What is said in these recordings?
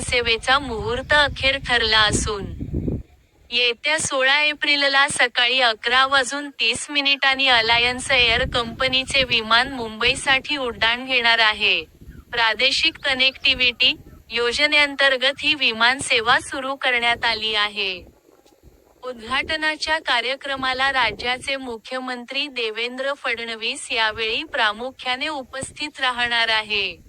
सेवेचा मुहूर्त अखेर ठरला असून येत्या सोळा एप्रिलला सकाळी अकरा वाजून तीस मिनिटांनी अलायन्स एअर कंपनीचे विमान मुंबईसाठी उड्डाण घेणार आहे. प्रादेशिक कनेक्टिव्हिटी योजनेअंतर्गत ही विमान सेवा सुरू करण्यात आली आहे. उद्घाटनाच्या कार्यक्रमाला राज्याचे मुख्यमंत्री देवेंद्र फडणवीस यावेळी प्रामुख्याने उपस्थित राहणार आहे.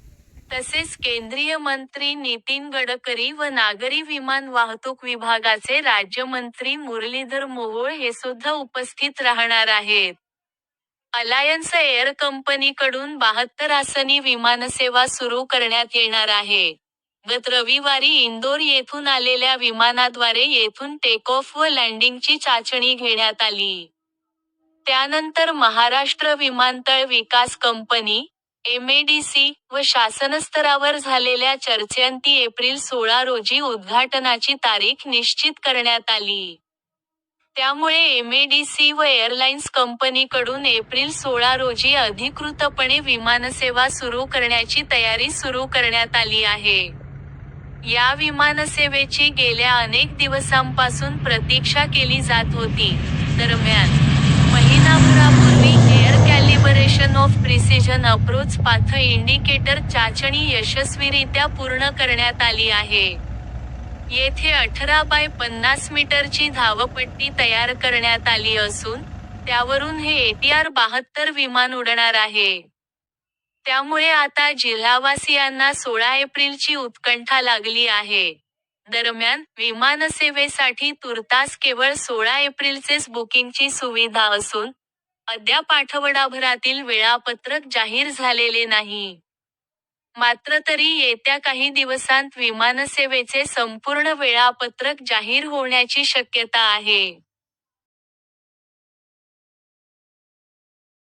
तसेच केंद्रीय मंत्री नितीन गडकरी व नागरी विमान वाहतूक विभागाचे राज्यमंत्री मुरलीधर मोहोळ हे सुद्धा उपस्थित राहणार आहेत. अलायन्स एअर कंपनीकडून बहात्तर आसनी विमानसेवा सुरू करण्यात येणार आहे. गत रविवारी इंदोर येथून आलेल्या विमानाद्वारे येथून टेकऑफ व लँडिंगची चाचणी घेण्यात आली. त्यानंतर महाराष्ट्र विमानतळ विकास कंपनी एमएडीसी व शासनस्तरावर झालेल्या चर्चेअंती एप्रिल सोळा रोजी उद्घाटनाची तारीख निश्चित करण्यात आली. त्यामुळे एमएडीसी व एअरलाइन्स कंपनीकडून एप्रिल सोळा रोजी अधिकृतपणे विमानसेवा सुरू करण्याची तयारी सुरू करण्यात आली आहे. या विमानसेवेची गेल्या अनेक दिवसांपासून प्रतीक्षा केली जात होती. दरम्यान महिनाभरापूर्वी calibration of precision approach path indicator चाचणी यशस्वीरित्या पूर्ण करण्यात आली आहे. येथे अठरा बाय पन्नास मीटरची धावपट्टी तयार करण्यात आली असून त्यावरून हे एटीआर बहात्तर विमान उडणार आहे. त्यामुळे आता जिल्हावासियांना सोळा एप्रिलची उत्कंठा लागली आहे. दरम्यान विमानसेवेसाठी तुर्तास केवळ सोळा एप्रिलचेच बुकिंगची सुविधा असून अद्याप आठवडाभरातील वेळापत्रक जाहीर झालेले नाही. मात्र तरी येत्या काही दिवसांत विमानसेवेचे संपूर्ण वेळापत्रक जाहीर होण्याची शक्यता आहे.